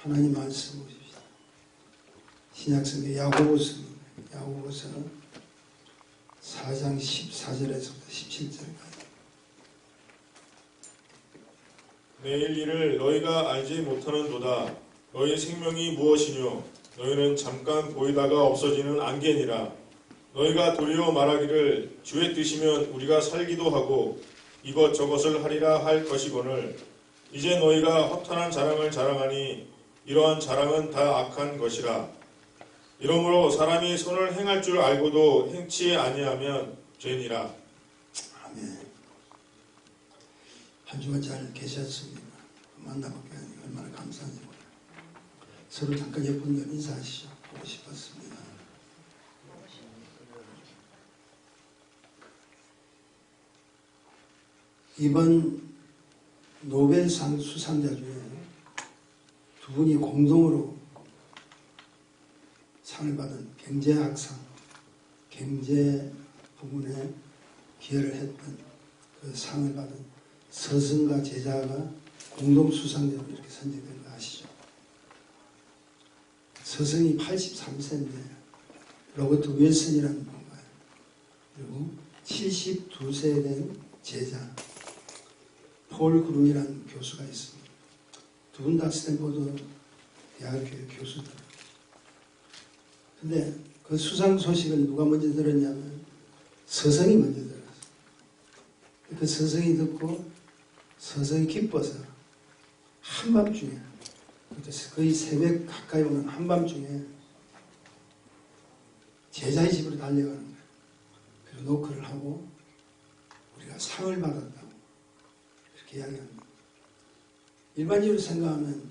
하나님 말씀 보십시다. 신약성경 야고보서 야고보서 4장 14절에서부터 17절까지 내일 일을 너희가 알지 못하는도다. 너희 생명이 무엇이뇨? 너희는 잠깐 보이다가 없어지는 안개니라. 너희가 도리어 말하기를 주의 뜻이면 우리가 살기도 하고 이것저것을 하리라 할 것이거늘 이제 너희가 허탄한 자랑을 자랑하니 이러한 자랑은 다 악한 것이라. 이러므로 사람이 선을 행할 줄 알고도 행치 아니하면 죄니라. 아멘. 한 주간 잘 계셨습니다. 만나뵙게 하니 얼마나 감사한지 몰라요. 서로 잠깐 옆분들 인사하시죠. 보고 싶었습니다. 이번 노벨상 수상자 중에 두 분이 공동으로 상을 받은 경제학상, 경제 부분에 기여를 했던 그 상을 받은 서승과 제자가 공동 수상자로 이렇게 선정된 거 아시죠? 서승이 83세인데 로버트 윌슨이라는 분과요. 그리고 72세 된 제자 폴 그룹이라는 교수가 있습니다. 두 분 다 스탠포드 대학교의 교수들. 근데 그 수상 소식을 누가 먼저 들었냐면 서성이 먼저 들었어요. 그 서성이 듣고 서성이 기뻐서 한밤중에 거의 새벽 가까이 오는 한밤중에 제자의 집으로 달려가는 거예요. 그리고 노크를 하고 우리가 상을 받았다고 이렇게 이야기합니다. 일반적으로 생각하면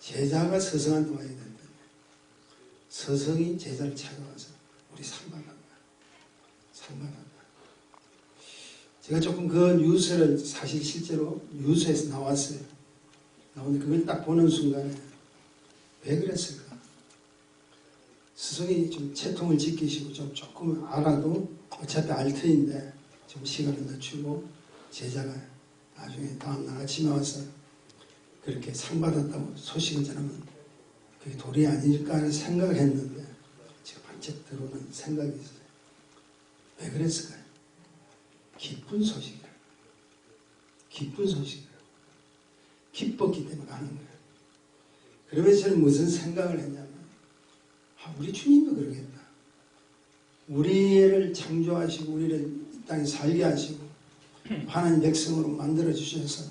제자가 서성한테 와야 되는데 서성이 제자를 찾아와서 우리 상 받았다. 상 받았다. 제가 조금 그 뉴스를 사실 실제로 뉴스에서 나왔어요. 나오는데 그걸 딱 보는 순간에 왜 그랬을까? 스승이 좀 채통을 지키시고 좀 조금 알아도 어차피 알 터인데 좀 시간을 늦추고 제자가 나중에 다음날 아침에 와서 그렇게 상 받았다고 소식을 전하면 그게 도리 아닐까 하는 생각을 했는데 제가 반짝 들어오는 생각이 있어요. 왜 그랬을까요? 기쁜 소식이라. 기쁜 소식이라. 기뻤기 때문에 가는 거예요. 그러면서 저는 무슨 생각을 했냐면, 아, 우리 주님도 그러겠다. 우리를 창조하시고, 우리를 이 땅에 살게 하시고, 하나님 백성으로 만들어 주셔서,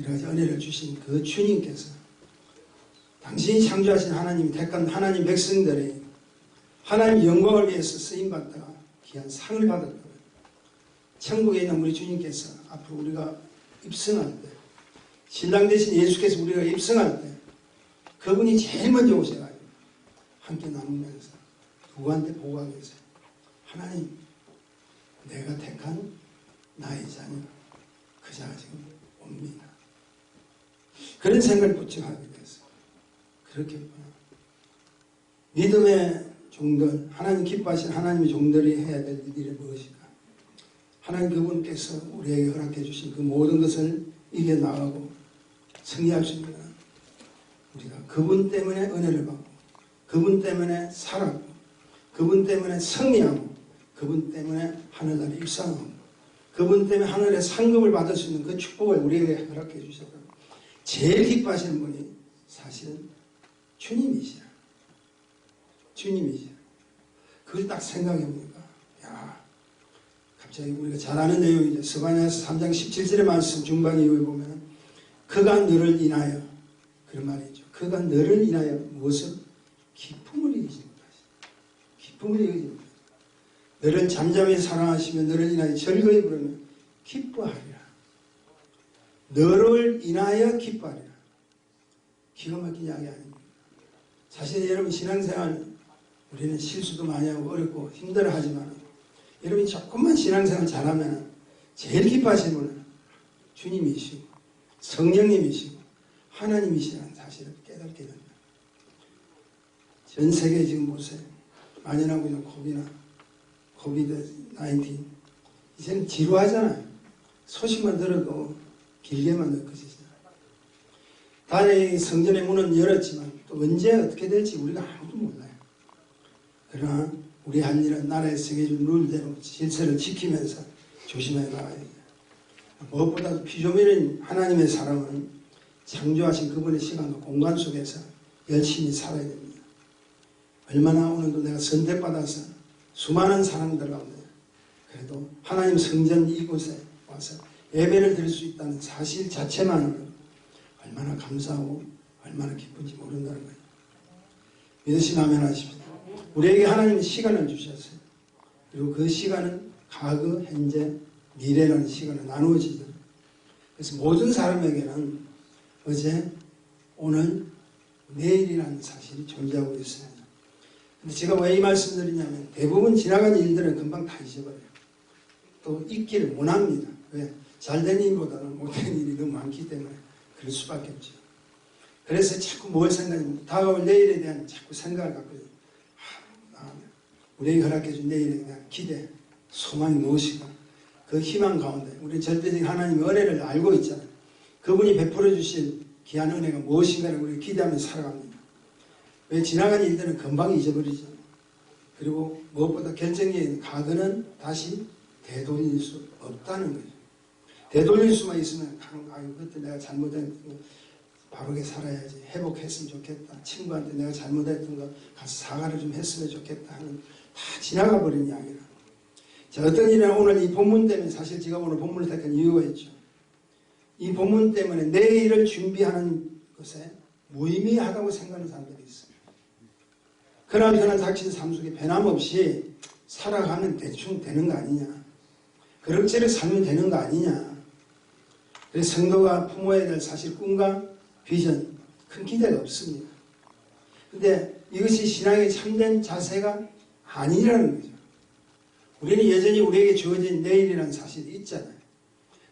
여러 가지 은혜를 주신 그 주님께서, 당신이 창조하신 하나님이 택한 하나님 백성들의 하나님 영광을 위해서 쓰임받다가 귀한 상을 받았다. 천국에 있는 우리 주님께서 앞으로 우리가 입성할 때, 신랑 대신 예수께서 우리가 입성할 때, 그분이 제일 먼저 오셔가지고 함께 나누면서 누구한테 계세요. 하나님, 내가 택한 나의 자녀, 그 자가 지금 옵니다. 그런 생각을 부쩍 하게 됐어요. 그렇겠구나. 믿음의 종들, 하나님 기뻐하신 하나님의 종들이 해야 될 일이 무엇일까? 하나님 그분께서 우리에게 허락해 주신 그 모든 것을 이겨나가고 승리할 수 있는 우리가 그분 때문에 은혜를 받고 그분 때문에 살았고 그분 때문에 승리하고 그분 때문에 하늘나라에 입상하고 그분 때문에 하늘의 상급을 받을 수 있는 그 축복을 우리에게 허락해 주셨다. 제일 기뻐하시는 분이 사실은 주님이시라. 주님이시라. 그걸 딱 생각해보니까 야 갑자기 우리가 잘 아는 내용이죠. 스바냐서 3장 17절의 말씀 중반 이후에 보면 그가 너를 인하여 그런 말이죠. 그가 너를 인하여 무엇을 기쁨을 이기지 못하시. 기쁨을 이기지 못하시. 너를 잠잠히 사랑하시며 너를 인하여 즐거이 부르면 기뻐하리라. 너를 인하여 기뻐하리라. 기가 막힌 이야기 아닙니까? 사실 여러분 신앙생활 우리는 실수도 많이 하고 어렵고 힘들어 하지만 여러분이 조금만 신앙생활 잘하면 제일 기뻐하시는 분은 주님이시고 성령님이시고 하나님이시라는 사실을 깨닫게 됩니다. 전 세계 지금 보세요. 만연하고 있는 코비나 코비드 19 이제는 지루하잖아요. 소식만 들어도 길게만 느껴지잖아요. 단의 성전의 문은 열었지만 또 언제 어떻게 될지 우리가 아무도 몰라요. 그러나 우리 할 일은 나라에 정해준 룰대로 질서를 지키면서 조심해 나가야 돼요. 무엇보다도 피조물인 하나님의 사랑은 창조하신 그분의 시간과 공간 속에서 열심히 살아야 됩니다. 얼마나 오늘도 내가 선택받아서 수많은 사람들 가운데 그래도 하나님 성전 이곳에 와서 예배를 드릴 수 있다는 사실 자체만으로 얼마나 감사하고 얼마나 기쁜지 모른다는 거예요. 믿으시면 하십시오. 우리에게 하나님은 시간을 주셨어요. 그리고 그 시간은 과거, 현재, 미래라는 시간을 나누어지죠. 그래서 모든 사람에게는 어제, 오늘, 내일이라는 사실이 존재하고 있습니다. 근데 제가 왜 이 말씀 드리냐면 대부분 지나간 일들은 금방 다 잊어버려요. 또 잊기를 못합니다. 왜? 잘된 일보다는 못된 일이 너무 많기 때문에 그럴 수밖에 없죠. 그래서 자꾸 뭘 생각하냐면 다가올 내일에 대한 자꾸 생각을 갖고. 아, 아, 우리에게 허락해준 내일에 대한 기대, 소망이 무엇인가 그 희망 가운데 우리 절대적인 하나님의 은혜를 알고 있잖아요. 그분이 베풀어 주실 귀한 은혜가 무엇인가를 우리 기대하며 살아갑니다. 왜 지나간 일들은 금방 잊어버리죠. 그리고 무엇보다 결정적인 과거는 다시 되돌릴 수 없다는 거죠. 되돌릴 수만 있으면 아유 그때 내가 잘못했던 거 바르게 살아야지 회복했으면 좋겠다. 친구한테 내가 잘못했던 거 가서 사과를 좀 했으면 좋겠다 하는 다 지나가 버린 이야기라. 자 어떤 일이나 오늘 이 본문 때문에 사실 제가 오늘 본문을 택한 이유가 있죠. 이 본문 때문에 내일을 준비하는 것에 무의미하다고 생각하는 사람들이 있어요. 그날 그날 닥친 삶 속에 변함없이 살아가면 대충 되는 거 아니냐. 그럭저럭 살면 되는 거 아니냐. 그래서 성도가 품어야 될 사실 꿈과 비전, 큰 기대가 없습니다. 근데 이것이 신앙의 참된 자세가 아니라는 거죠. 우리는 여전히 우리에게 주어진 내일이라는 사실이 있잖아요.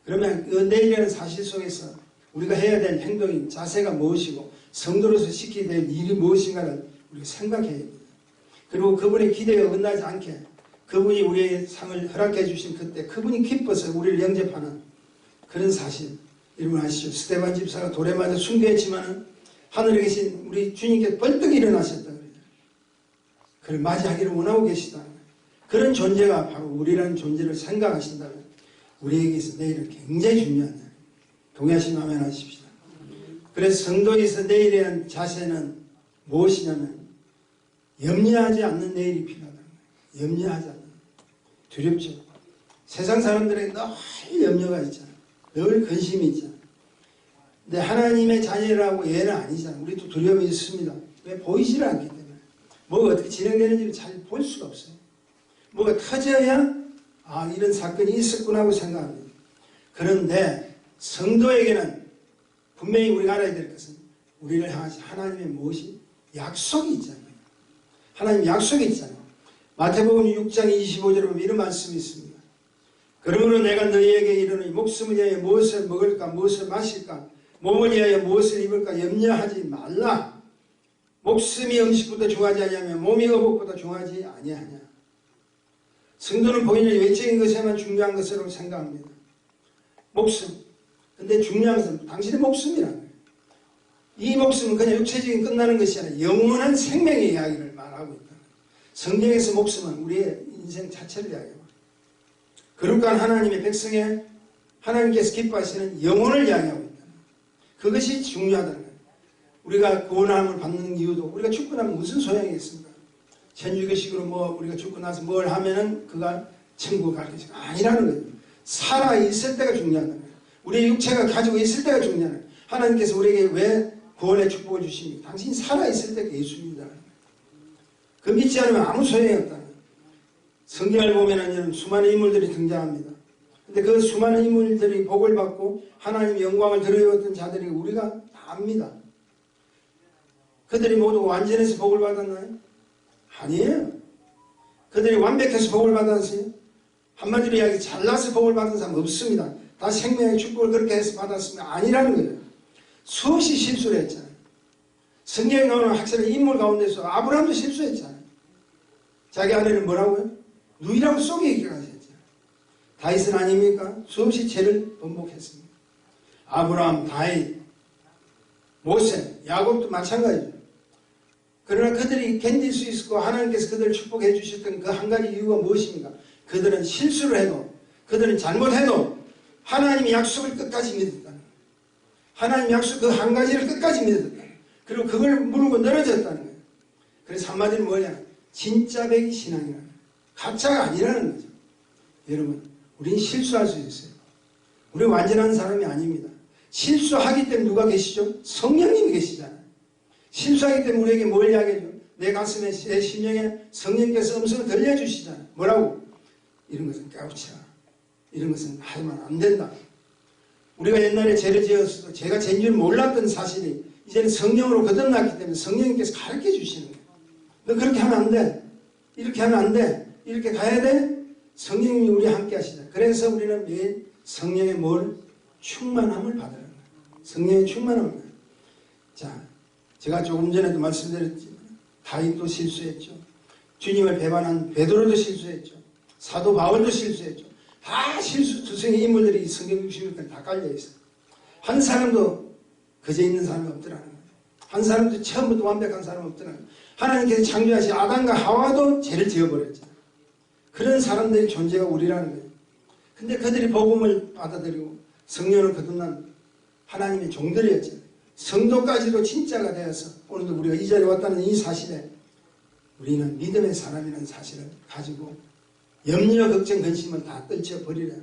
그러면 그 내일이라는 사실 속에서 우리가 해야 될 행동인 자세가 무엇이고 성도로서 시켜야 될 일이 무엇인가를 우리가 생각해야 됩니다. 그리고 그분의 기대가 끝나지 않게 그분이 우리의 상을 허락해 주신 그때 그분이 기뻐서 우리를 영접하는 그런 사실 여러분 아시죠? 스테반 집사가 돌에 맞아 순교했지만은 하늘에 계신 우리 주님께 벌떡 일어나셨다. 그를 맞이하기를 원하고 계시다. 그런 존재가 바로 우리라는 존재를 생각하신다면 우리에게 있어 내일은 굉장히 중요한 날. 동의하시면 하면 하십시다. 그래서 성도에서 내일에 대한 자세는 무엇이냐면 염려하지 않는 내일이 필요하다는 거예요. 염려하지 않는. 두렵죠. 세상 사람들에게 늘 염려가 있잖아요. 늘 근심이 있잖아요. 근데 하나님의 자녀라고 얘는 아니잖아요. 우리도 두려움이 있습니다. 왜 보이질 않기 때문에. 뭐가 어떻게 진행되는지를 잘 볼 수가 없어요. 뭐가 터져야 아 이런 사건이 있었구나 하고 생각합니다. 그런데 성도에게는 분명히 우리가 알아야 될 것은 우리를 향하신 하나님의 무엇이 약속이 있잖아요. 하나님 약속이 있잖아요. 마태복음 6장 25절에 보면 이런 말씀이 있습니다. 그러므로 내가 너희에게 이르노니 목숨을 위하여 무엇을 먹을까 무엇을 마실까 몸을 위하여 무엇을 입을까 염려하지 말라. 목숨이 음식보다 중하지 아니하며 몸이 의복보다 중하지 아니하냐. 성도는 본인의 외적인 것에만 중요한 것으로 생각합니다. 목숨. 근데 중요한 것은 당신의 목숨이라는 거예요. 이 목숨은 그냥 육체적인 끝나는 것이 아니라 영원한 생명의 이야기를 말하고 있다. 성경에서 목숨은 우리의 인생 자체를 이야기합니다. 거룩한 하나님의 백성에 하나님께서 기뻐하시는 영혼을 이야기하고 있다. 그것이 중요하다는 거예요. 우리가 구원함을 받는 이유도 우리가 죽고 나면 무슨 소용이 있습니까? 천주교식으로 뭐 우리가 죽고 나서 뭘 하면은 그가 천국 갈 것이 아니라는 거예요. 살아 있을 때가 중요하다는 거예요. 우리의 육체가 가지고 있을 때가 거예요. 하나님께서 우리에게 왜 구원의 축복을 주십니까? 당신이 살아 있을 때가 예수입니다. 그 믿지 않으면 아무 소용이 거예요. 성경을 보면은 수많은 인물들이 등장합니다. 근데 그 수많은 인물들이 복을 받고 하나님의 영광을 드러내었던 자들이 우리가 다 압니다. 그들이 모두 완전해서 복을 받았나요? 아니에요. 그들이 완벽해서 복을 받았어요. 한마디로 이야기 잘나서 복을 받은 사람 없습니다. 다 생명의 축복을 그렇게 해서 받았으면 아니라는 거예요. 수없이 실수를 했잖아요. 성경에 나오는 학생의 인물 가운데서 아브라함도 실수했잖아요. 자기 아내를 뭐라고요? 누이라고 속이기가 하셨죠. 다윗은 아닙니까? 수없이 죄를 번복했습니다. 아브라함, 다윗, 모세, 야곱도 마찬가지죠. 그러나 그들이 견딜 수 있었고 하나님께서 그들을 축복해 주셨던 그 한 가지 이유가 무엇입니까? 그들은 실수를 해도 그들은 잘못해도 하나님의 약속을 끝까지 믿었다는 거예요. 하나님 약속 그 한 가지를 끝까지 거예요. 그리고 그걸 무르고 늘어졌다는 거예요. 그래서 한마디로 뭐냐? 진짜 백이 신앙이라는 거예요. 가짜가 아니라는 거죠. 여러분, 우린 실수할 수 있어요. 우리 완전한 사람이 아닙니다. 실수하기 때문에 누가 계시죠? 성령님이 계시잖아요. 실수하기 때문에 우리에게 뭘 이야기해줘? 내 가슴에, 내 심령에 성령께서 음성을 들려주시잖아요. 뭐라고? 이런 것은 깨우치라. 이런 것은 하면 안 된다. 우리가 옛날에 죄를 지었어도 제가 죄인 줄 몰랐던 사실이 이제는 성령으로 거듭났기 때문에 성령님께서 가르쳐 주시는 거예요. 너 그렇게 하면 안 돼. 이렇게 하면 안 돼. 이렇게 가야 돼. 성령님이 우리 함께 하시다. 그래서 우리는 매일 성령의 뭘? 충만함을 받으는 거예요. 성령의 충만함을. 자, 제가 조금 전에도 말씀드렸지만 다윗도 실수했죠. 주님을 배반한 베드로도 실수했죠. 사도 바울도 실수했죠. 다 실수 투성의 인물들이 이 성경 66편 다 깔려 있어요. 한 사람도 그저 있는 사람이 없더라는 거예요. 한 사람도 처음부터 완벽한 사람 없더라는 거예요. 하나님께서 창조하신 아담과 하와도 죄를 지어버렸죠. 그런 사람들의 존재가 우리라는 거예요. 근데 그들이 복음을 받아들이고 성령을 거듭난 하나님의 종들이었죠. 성도까지도 진짜가 되어서 오늘도 우리가 이 자리에 왔다는 이 사실에 우리는 믿음의 사람이라는 사실을 가지고 염려, 걱정, 근심을 다 떨쳐버리라.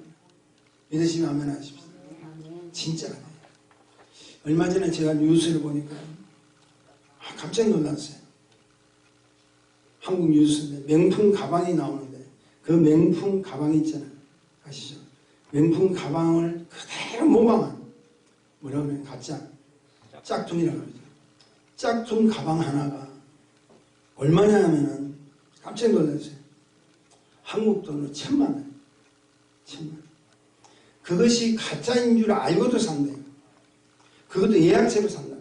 믿으시면 아멘 하십시오. 진짜가 돼요. 얼마 전에 제가 뉴스를 보니까 아, 깜짝 놀랐어요. 한국 뉴스인데 명품 가방이 나오는데 그 명품 가방 있잖아요. 아시죠? 명품 가방을 그대로 모방한 뭐라고 하면 가짜 짝퉁이라고 그러죠. 짝퉁 가방 하나가 얼마냐 하면은 깜짝 놀랐어요. 한국 돈으로 천만 원. 천만 원. 그것이 가짜인 줄 알고도 산대요. 그것도 예약제로 산다.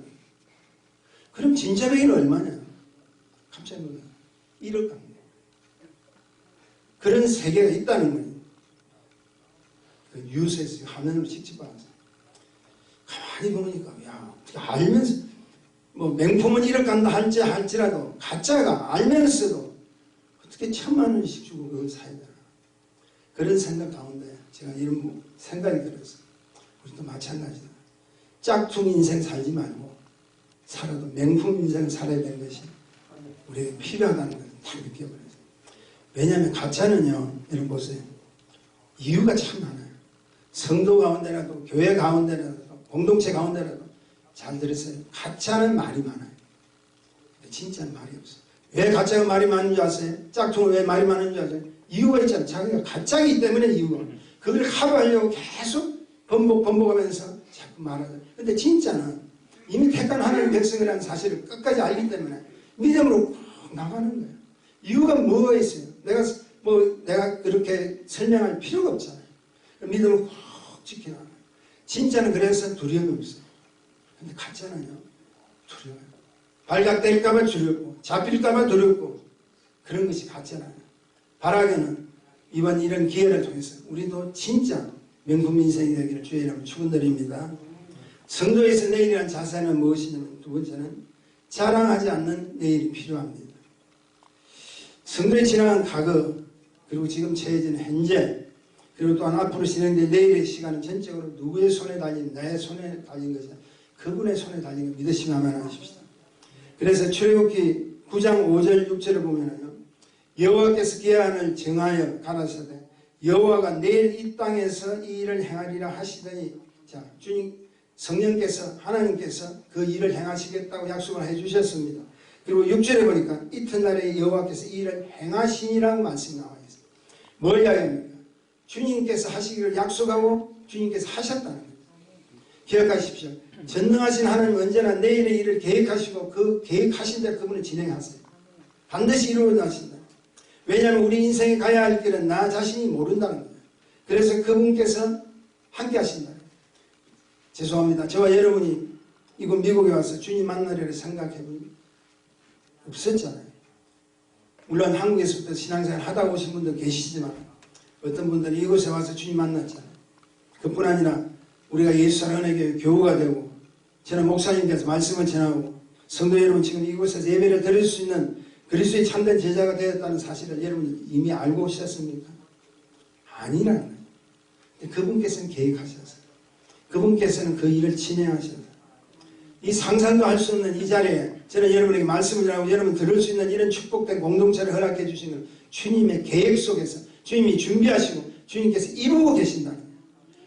그럼 진짜 베이는 얼마냐? 깜짝 놀랐어요. 1억 갑니다. 그런 세계가 있다는 거예요. 그 뉴스에서 화면으로 직접 봤어요. 가만히 보니까, 야, 알면서, 뭐, 명품은 1억 간다 할지, 할지라도, 가짜가 알면서도 어떻게 천만 원씩 주고 그걸 사야 되나. 그런 생각 가운데 제가 이런 생각이 들었어요. 우리도 마찬가지다. 짝퉁 인생 살지 말고, 살아도 명품 인생 살아야 되는 것이 우리에게 필요하다는 것을 딱 느껴버렸어요. 왜냐하면 가짜는요, 여러분 보세요. 이유가 참 많아요. 성도 가운데라도, 교회 가운데라도, 공동체 가운데라도, 잘 들으세요. 가짜는 말이 많아요. 진짜는 말이 없어요. 왜 가짜가 말이 많은 줄 아세요? 짝퉁은 왜 말이 많은 줄 아세요? 이유가 있잖아요. 자기가 가짜이기 때문에 이유가. 그걸 커버하려고 계속 번복, 번복하면서 자꾸 말하죠. 근데 진짜는 이미 택한 하나님 백성이라는 사실을 끝까지 알기 때문에 믿음으로 꼭 나가는 거예요. 이유가 뭐가 있어요? 내가 뭐 내가 그렇게 설명할 필요가 없잖아요. 믿음을 꼭 지키나. 진짜는 그래서 두려움이 없어요. 근데 가짜는요 두려워요. 발각될까봐 두렵고 잡힐까봐 두렵고 그런 것이 가짜나요. 바라기는 이번 이런 기회를 통해서 우리도 진짜 명품 인생이 되기를 주의 이름으로 축원드립니다. 성도에서 내일이란 자세는 무엇이냐면 두 번째는 자랑하지 않는 내일이 필요합니다. 성도의 지나간 과거 그리고 지금 처해진 현재 그리고 또한 앞으로 진행될 내일의 시간은 전적으로 누구의 손에 달린 내 손에 달린 것이 그분의 손에 달린 것 믿으시면 하면 하십시다. 그래서 출애굽기 9장 5절 6절을 보면은요. 여호와께서 계안을 정하여 가라사대 여호와가 내일 이 땅에서 이 일을 행하리라 하시더니 자 주님 성령께서 하나님께서 그 일을 행하시겠다고 약속을 해주셨습니다. 그리고 6절에 보니까 이튿날에 여호와께서 이 일을 행하시니라고 말씀이 나와 있어요. 뭘 이야기합니까? 주님께서 하시기를 약속하고 주님께서 하셨다는 거예요. 기억하십시오. 전능하신 하나님 언제나 내일의 일을 계획하시고 그 계획하신 대로 그분을 진행하세요. 반드시 이루어나신다. 왜냐하면 우리 인생에 가야 할 길은 나 자신이 모른다는 거예요. 그래서 그분께서 함께 하신다. 죄송합니다. 저와 여러분이 이곳 미국에 와서 주님 만나려를 생각해 보면 없었잖아요. 물론 한국에서부터 신앙생활 하다 오신 분들 계시지만 어떤 분들은 이곳에 와서 주님 만났잖아요. 그뿐 아니라 우리가 예수 교회 교우가 되고 저는 목사님께서 말씀을 전하고 성도 여러분 지금 이곳에서 예배를 드릴 수 있는 그리스도의 참된 제자가 되었다는 사실을 여러분 이미 알고 오셨습니까? 아니라는 거예요. 그분께서는 계획하셔서 그분께서는 그 일을 진행하셔서 이 상상도 할 수 없는 이 자리에 저는 여러분에게 말씀을 전하고 여러분 들을 수 있는 이런 축복된 공동체를 허락해 주시는 주님의 계획 속에서 주님이 준비하시고 주님께서 이루고 거예요.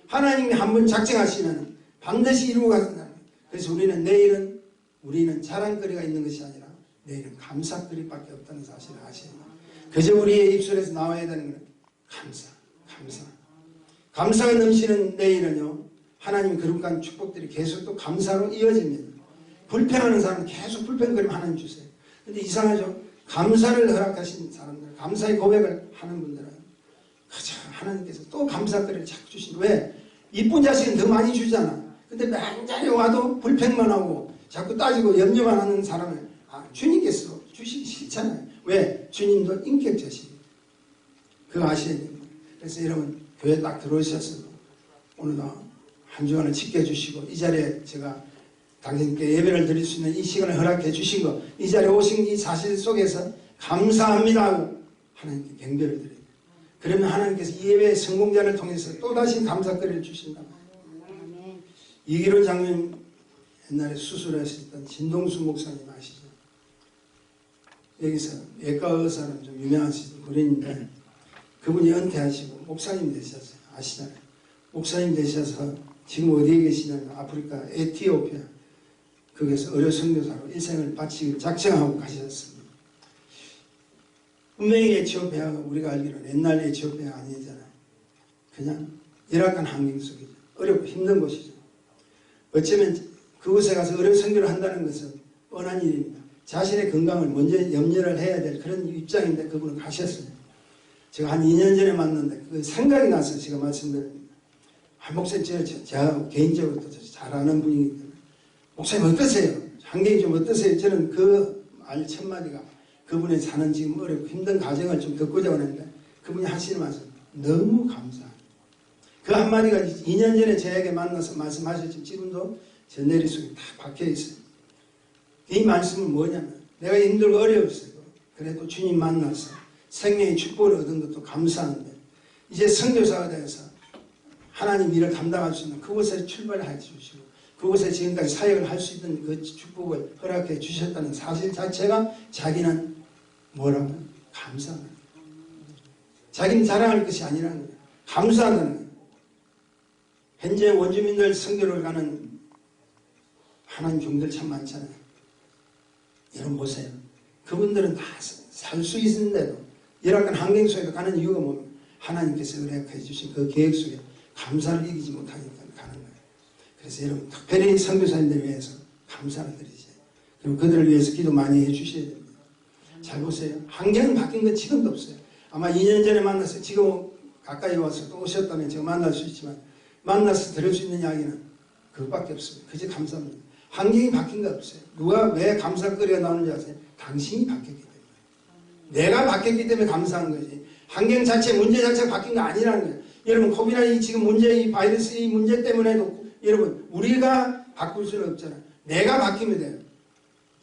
하나님이 한 번 작정하시면 반드시 이루고 거예요. 그래서 우리는 내일은 우리는 자랑거리가 있는 것이 아니라 내일은 감사거리밖에 없다는 사실을 아셔야 돼요. 그저 우리의 입술에서 나와야 되는 건 감사, 감사. 감사가 넘치는 내일은요, 하나님 그릇간 축복들이 계속 또 감사로 이어집니다. 불평하는 사람은 계속 불평거리면 하나님 주세요. 근데 이상하죠? 감사를 허락하신 사람들, 감사의 고백을 하는 분들은 그저 하나님께서 또 감사거리를 자꾸 주신 왜? 이쁜 자식은 더 많이 주잖아. 근데 맨자리 와도 불평만 하고 자꾸 따지고 염려만 하는 사람을 아, 주님께서 주시기 싫잖아요. 왜? 주님도 인격자시니까. 그거 아셔야 됩니다. 그래서 여러분 교회 딱 들어오셔서 오늘도 한 주간을 지켜주시고 이 자리에 제가 당신께 예배를 드릴 수 있는 이 시간을 허락해 주신 거, 이 자리에 오신 이 사실 속에서 감사합니다 하고 하나님께 경배를 드립니다. 그러면 하나님께서 이 예배의 성공자를 통해서 또다시 감사거리를 주신다. 이기로 장님 옛날에 수술하셨던 진동수 목사님 아시죠? 여기서 외과 의사는 좀 유명하시던 분인데 그분이 은퇴하시고 목사님 되셨어요. 아시잖아요. 목사님 되셔서 지금 어디에 계시냐면 아프리카 에티오피아 거기서 의료 선교사로 일생을 바치기로 작정하고 가셨습니다. 분명히 에티오피아가 우리가 알기로는 옛날 에티오피아가 아니잖아요. 그냥 열악한 환경 속이죠. 어렵고 힘든 곳이죠. 어쩌면 그곳에 가서 의료 선교를 한다는 것은 뻔한 일입니다. 자신의 건강을 먼저 염려를 해야 될 그런 입장인데 그분은 가셨어요. 제가 한 2년 전에 만났는데 그 생각이 나서 제가 말씀드립니다. 아, 목사님, 제가, 저- 제가 개인적으로 또잘 아는 분이기 때문에 목사님 어떠세요? 환경이 좀 어떠세요? 저는 그 말 첫마디가 그분의 사는 지금 어렵고 힘든 가정을 좀 듣고자 하는데 그분이 하시는 말씀 너무 감사합니다. 그 한마디가 2년 전에 저에게 만나서 말씀하셨지만 지금도 제 내리 속에 다 박혀 있어요. 이 말씀은 뭐냐면 내가 힘들고 어려웠어요. 그래도 주님 만나서 생명의 축복을 얻은 것도 감사한데 이제 선교사가 되어서 하나님 일을 감당할 수 있는 그곳에 출발해 주시고 그곳에 지금까지 사역을 할 수 있는 그 축복을 허락해 주셨다는 사실 자체가 자기는 뭐라고 거예요. 자기는 자랑할 것이 아니라는 거예요. 거예요. 현재 원주민들 선교를 가는 하나님 종들 참 많잖아요. 여러분 보세요. 그분들은 다 살 수 있는데도 열악한 환경 속에 가는 이유가 뭡니까? 하나님께서 의뢰해 주신 그 계획 속에 감사를 이기지 못하니까. 그래서 여러분 특별히 선교사님들 위해서 감사를 드리세요. 그리고 그들을 위해서 기도 많이 해주셔야 됩니다. 잘 보세요. 환경은 바뀐 건 지금도 없어요. 아마 2년 전에 만나서 지금 가까이 와서 또 오셨다면 제가 만날 수 있지만 만나서 들을 수 있는 이야기는 그것밖에 없습니다. 그저 감사합니다. 환경이 바뀐 거 없어요. 누가 왜 감사거리가 나오는지 아세요? 당신이 바뀌었기 때문에. 내가 바뀌었기 때문에 감사한 거지. 환경 자체, 문제 자체가 바뀐 거 아니라는 거예요. 여러분, 코비나 이 지금 문제, 이 바이러스 이 문제 때문에도 여러분, 우리가 바꿀 수는 없잖아요. 내가 바뀌면 돼요.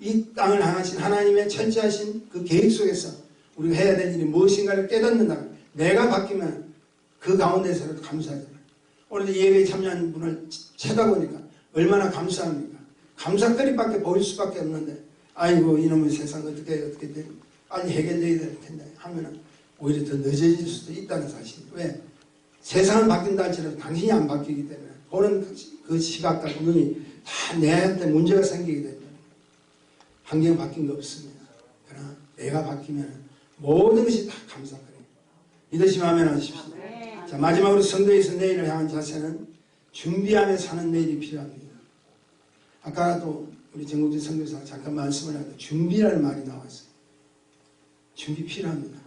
이 땅을 향하신 하나님의 철저하신 그 계획 속에서 우리가 해야 될 일이 무엇인가를 깨닫는다. 내가 바뀌면 그 가운데서라도 감사하잖아요. 오늘 예배에 참여한 분을 쳐다보니까 얼마나 감사합니까? 감사거리밖에 보일 수밖에 없는데 아이고 이놈의 세상 어떻게 어떻게 돼? 빨리 해결돼야 될 텐데 하면은 오히려 더 늦어질 수도 있다는 사실. 왜? 세상은 바뀐다 할지라도 당신이 안 바뀌기 때문에 보는 그 시- 그 시각과 그 눈이 다 내한테 문제가 생기게 됩니다. 환경 바뀐 거 없습니다. 그러나 내가 바뀌면 모든 것이 다 감사거리입니다. 믿으시면 하면 하십시오. 자, 마지막으로 성도에서 내일을 향한 자세는 준비하며 사는 내일이 필요합니다. 아까도 우리 정국진 선교사가 잠깐 말씀을 하는데 준비라는 말이 나왔어요. 준비 필요합니다.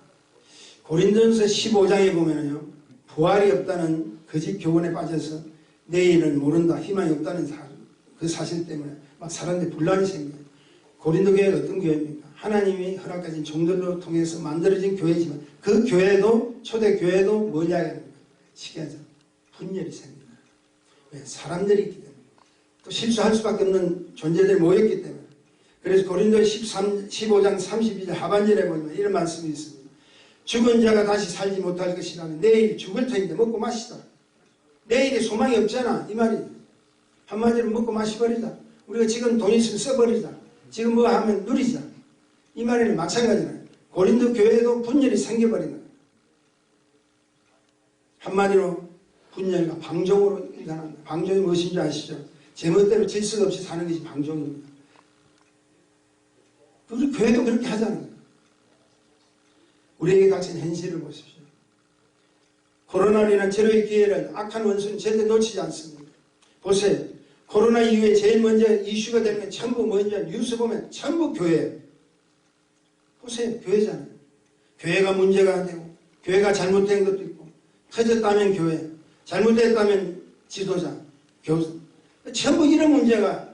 고린도전서 15장에 보면요. 부활이 없다는 거짓 교훈에 빠져서 내일은 모른다, 희망이 없다는 사, 그 사실 때문에 막 사람들이 분란이 생겨요. 고린도 교회가 어떤 교회입니까? 하나님이 허락하신 종들로 통해서 만들어진 교회지만 그 교회도 초대 교회도 뭘 이야기합니까? 시계자 분열이 생깁니다. 왜? 사람들이 있기 때문에 또 실수할 수밖에 없는 존재들이 모였기 때문에 그래서 고린도 13, 15장 32절 하반절에 보면 이런 말씀이 있습니다. 죽은 자가 다시 살지 못할 것이라면 내일 죽을 터인데 먹고 마시다. 내일에 소망이 없잖아 이 말이 한마디로 먹고 마시버리자. 우리가 지금 돈 있으면 써버리자. 지금 뭐 하면 누리자. 이 말에는 마찬가지잖아요. 고린도 교회도 분열이 생겨버리는. 한마디로 분열과 방종으로 일어납니다. 방종이 무엇인지 아시죠? 제멋대로 질서가 없이 사는 것이 방종입니다. 우리 교회도 그렇게 거예요. 우리에게 닥친 현실을 보십시오. 인한 제로의 기회를 악한 원수는 절대 놓치지 않습니다. 보세요. 코로나 이후에 제일 먼저 이슈가 되는 건 전부 뭐냐 뉴스 보면 전부 교회. 보세요. 교회잖아요. 교회가 문제가 되고 교회가 잘못된 것도 있고 터졌다면 교회 잘못됐다면 지도자 교사 전부 이런 문제가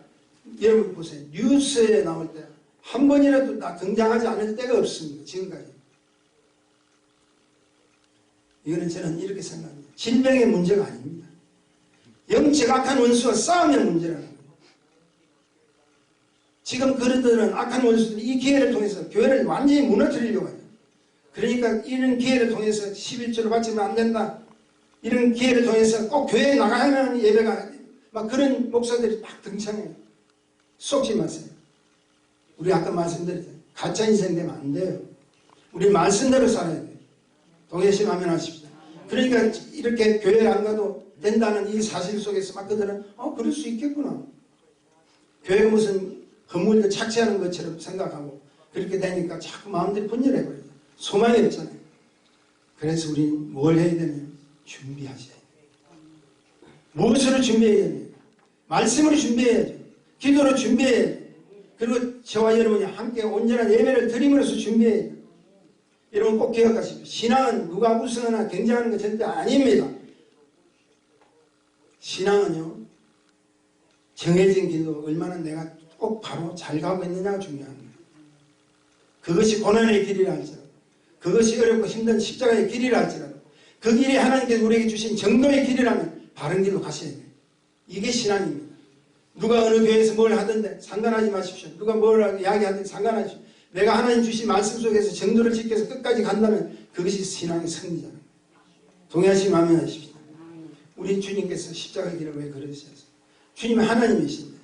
여러분 보세요. 뉴스에 나올 때 한 번이라도 다 등장하지 않을 때가 없습니다. 지금까지. 이거는 저는 이렇게 생각합니다. 질병의 문제가 아닙니다. 영적 악한 원수와 싸움의 문제라는 거예요. 지금 그들은 악한 원수들이 이 기회를 통해서 교회를 완전히 무너뜨리려고 하죠. 그러니까 이런 기회를 통해서 11조를 바치면 안 된다. 이런 기회를 통해서 꼭 교회에 나가야 하는 예배가 막 그런 목사들이 막 등장해요. 속지 마세요. 우리 아까 말씀드렸잖아요. 가짜 인생 되면 안 돼요. 우리 말씀대로 살아야 돼요. 동해심 하면 하십시오. 그러니까 이렇게 교회 안 가도 된다는 이 사실 속에서 막 그들은 어 그럴 수 있겠구나. 교회가 무슨 건물을 착취하는 것처럼 생각하고 그렇게 되니까 자꾸 마음들이 분열해버려요. 소망이 없잖아요. 그래서 우리 뭘 해야 되냐면 준비하셔야 돼요. 무엇으로 준비해야 됩니까? 말씀으로 준비해야죠. 기도로 준비해야죠. 그리고 저와 여러분이 함께 온전한 예배를 드림으로써 준비해야죠. 여러분 꼭 기억하십시오. 신앙은 누가 우승하나 경쟁하는 거 절대 아닙니다. 신앙은요, 정해진 길로 얼마나 내가 꼭 바로 잘 가고 있느냐가 중요합니다. 그것이 고난의 길이라 할지라도, 그것이 어렵고 힘든 십자가의 길이라 할지라도, 그 길이 하나님께서 우리에게 주신 정도의 길이라면 바른 길로 가셔야 돼요. 이게 신앙입니다. 누가 어느 교회에서 뭘 하던데 상관하지 마십시오. 누가 뭘 이야기하든 상관하십시오. 내가 하나님 주신 말씀 속에서 정도를 지켜서 끝까지 간다면 그것이 신앙의 승리잖아요. 동의하시면 하면 하십시오. 우리 주님께서 십자가 길을 왜 걸으셨어요? 주님은 하나님이신데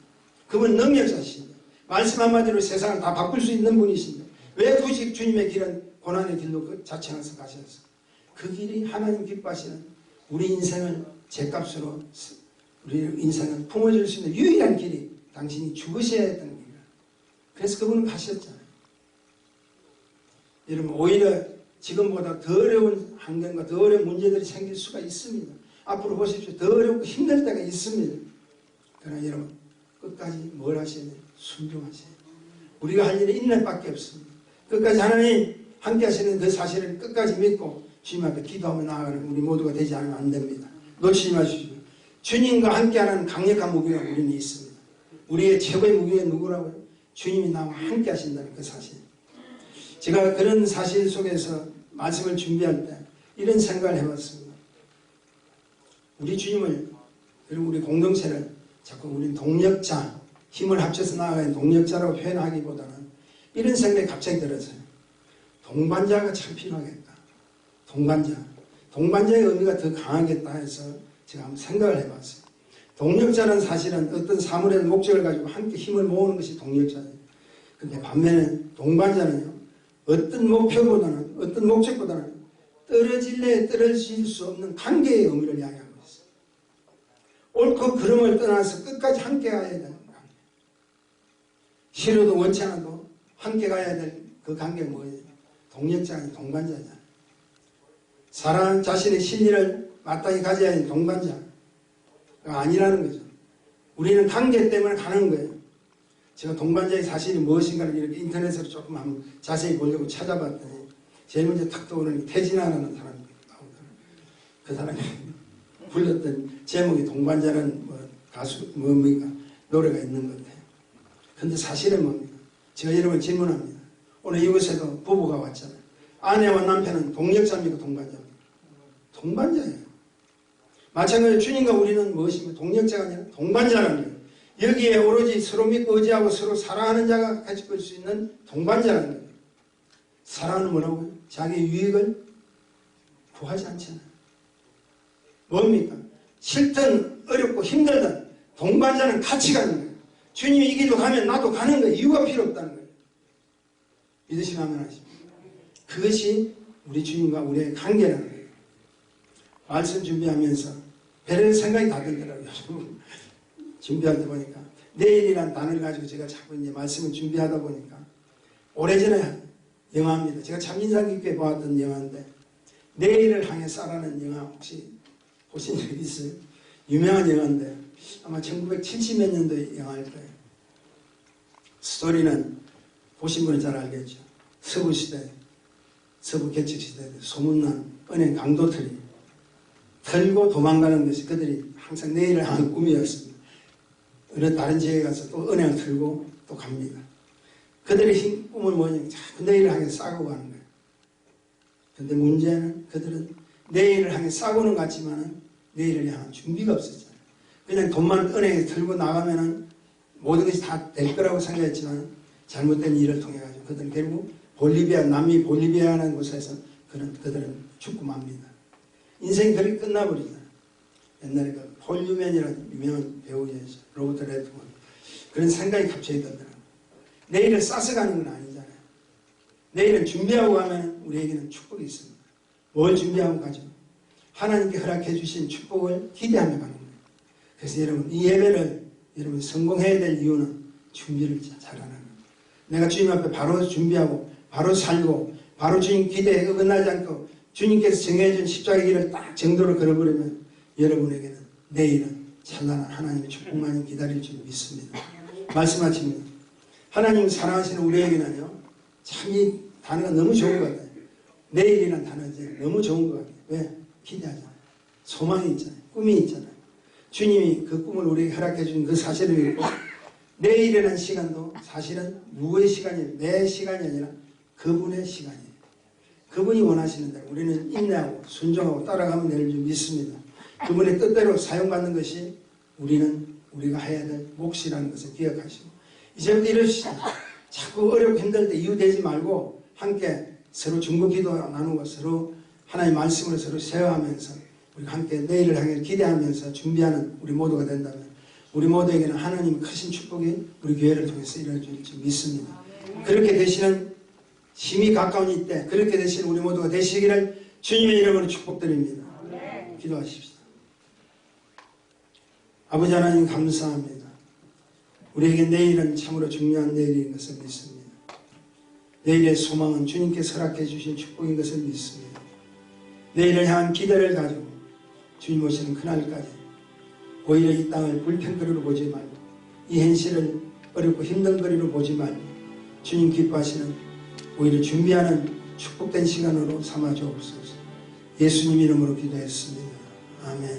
그분 능력자신데 말씀 한마디로 세상을 다 바꿀 수 있는 분이신데 왜 굳이 주님의 길은 고난의 길로 그 자청해서 가셨어요? 그 길이 하나님 기뻐하시는 우리 인생을 제값으로 우리 인생을 품어줄 수 있는 유일한 길이 당신이 죽으셔야 했던 길이라. 그래서 그분은 가셨잖아요. 여러분 오히려 지금보다 더 어려운 환경과 더 어려운 문제들이 생길 수가 있습니다. 앞으로 보십시오. 더 어렵고 힘들 때가 있습니다. 그러나 여러분 끝까지 뭘 하셔야 돼요. 우리가 할 일은 인내밖에 없습니다. 끝까지 하나님 함께 하시는 그 사실을 끝까지 믿고 주님 앞에 기도하며 나아가는 우리 모두가 되지 않으면 안 됩니다. 놓치지 마십시오. 주님과 함께하는 강력한 무기가 우리는 있습니다. 우리의 최고의 무기가 누구라고요? 주님이 나와 함께 하신다는 그 사실. 제가 그런 사실 속에서 말씀을 준비할 때 이런 생각을 해봤습니다. 우리 주님을 그리고 우리 공동체를 자꾸 우리 동력자, 힘을 합쳐서 나아가는 동력자라고 표현하기보다는 이런 생각이 갑자기 들었어요. 동반자가 참 필요하겠다. 동반자. 동반자의 의미가 더 강하겠다 해서 제가 한번 생각을 해봤어요. 동력자는 사실은 어떤 사물의 목적을 가지고 함께 힘을 모으는 것이 동력자예요. 근데 반면에 동반자는요, 어떤 목표보다는, 어떤 목적보다는 떨어질래 떨어질 수 없는 관계의 의미를 이야기하고 있어요. 옳고 그름을 떠나서 끝까지 함께 가야 되는 관계. 싫어도 원치 않아도 함께 가야 될 그 관계가 뭐예요? 동력자니 동반자잖아요. 사람 자신의 신의를 마땅히 가져야 하는 동반자. 아니라는 거죠. 우리는 관계 때문에 가는 거예요. 제가 동반자의 사실이 무엇인가를 이렇게 인터넷으로 조금 한번 자세히 보려고 찾아봤더니 제일 먼저 탁 떠오르는 게 태진아라는 나오더라고요. 그 사람이 불렀던 제목이 동반자는 뭐 가수 뭡니까 노래가 있는 것 같아요. 근데 사실은 뭡니까? 제가 여러분 질문합니다. 오늘 이곳에도 부부가 왔잖아요. 아내와 남편은 동력자입니까 동반자입니까? 동반자예요. 마찬가지로 주님과 우리는 무엇입니까? 동력자가 아니라 동반자라는 거예요. 여기에 오로지 서로 믿고 의지하고 서로 사랑하는 자가 같이 볼수 있는 동반자라는 거예요. 사랑은 뭐라고요? 자기 유익을 구하지 않잖아요. 뭡니까? 싫든 어렵고 힘들든 동반자는 같이 가는 거예요. 주님이 이 길로 가면 나도 가는 거예요. 이유가 필요 없다는 거예요. 믿으시면 하십니다. 그것이 우리 주님과 우리의 관계라는 거예요. 말씀 준비하면서 별의 생각이 다 들더라고요. 준비할 때 보니까 내일이란 단어를 가지고 제가 자꾸 이제 말씀을 준비하다 보니까 오래전에 영화입니다. 제가 참 인상 깊게 보았던 영화인데 내일을 향해 싸라는 영화 혹시 보신 적 있어요? 유명한 영화인데 아마 1970몇 년도의 영화일 거예요. 스토리는 보신 분은 잘 알겠죠. 서부 시대, 서부 개척 시대 소문난 은행 강도들이 털고 도망가는 것이 그들이 항상 내일을 하는 꿈이었습니다. 어느 다른 지역에 가서 또 은행을 털고 또 갑니다. 그들의 힘, 꿈은 자꾸 내일을 향해 싸고 가는 거예요. 근데 문제는 그들은 내일을 향해 싸고는 갔지만은 내일을 향한 준비가 없었잖아요. 그냥 돈만 은행에 들고 나가면은 모든 것이 다 될 거라고 생각했지만 잘못된 일을 통해 가지고 그들은 결국 볼리비아, 남미 볼리비아라는 곳에서 그는 그들은 죽고 맙니다. 인생이 그렇게 끝나버리잖아요. 옛날에 그 폴 유맨이라는 유명한 배우였죠. 로버트 레드본. 그런 생각이 갑자기 들더라고요. 내일을 싸서 가는 건 아니잖아요. 내일은 준비하고 가면 우리에게는 축복이 있습니다. 뭘 준비하고 가죠? 하나님께 허락해 주신 축복을 기대하며 가는 거예요. 그래서 여러분 이 예배를 여러분 성공해야 될 이유는 준비를 잘하는 거예요. 내가 주님 앞에 바로 준비하고 바로 살고 바로 주님 기대에 어긋나지 않고 주님께서 정해준 십자가 길을 딱 정도로 걸어버리면 여러분에게는 내일은 찬란한 하나님의 축복만이 기다릴 줄 믿습니다. 말씀하십니다. 하나님 사랑하시는 우리에게는요, 참 이 단어가 너무 좋은 것 같아요. 내일이라는 단어 이제 너무 좋은 것 같아요. 왜? 기대하잖아요. 소망이 있잖아요. 꿈이 있잖아요. 주님이 그 꿈을 우리에게 허락해 준그 사실을 믿고 내일이라는 시간도 사실은 누구의 시간이 내 시간이 아니라 그분의 시간이에요. 그분이 원하시는 대로 우리는 인내하고 순종하고 따라가면 되는 줄 믿습니다. 그분의 뜻대로 사용받는 것이 우리는 우리가 해야 될 몫이라는 것을 기억하시고 이제부터 이러시죠. 자꾸 어렵고 힘들 때 이유되지 말고 함께 서로 중보 기도 나누고 서로 하나님의 말씀으로 서로 세워하면서 우리가 함께 내일을 향해 기대하면서 준비하는 우리 모두가 된다면 우리 모두에게는 하나님의 크신 축복이 우리 교회를 통해서 이루어질 줄 믿습니다. 그렇게 되시는 힘이 가까운 이때 그렇게 되시는 우리 모두가 되시기를 주님의 이름으로 축복드립니다. 기도하십시다. 아버지 하나님 감사합니다. 우리에게 내일은 참으로 중요한 내일인 것을 믿습니다. 내일의 소망은 주님께서 허락해 주신 축복인 것을 믿습니다. 내일을 향한 기대를 가지고 주님 오시는 그날까지 오히려 이 땅을 불평거리로 보지 말고 이 현실을 어렵고 힘든 거리로 보지 말고 주님 기뻐하시는 오히려 준비하는 축복된 시간으로 삼아 주옵소서. 예수님 이름으로 기도했습니다. 아멘.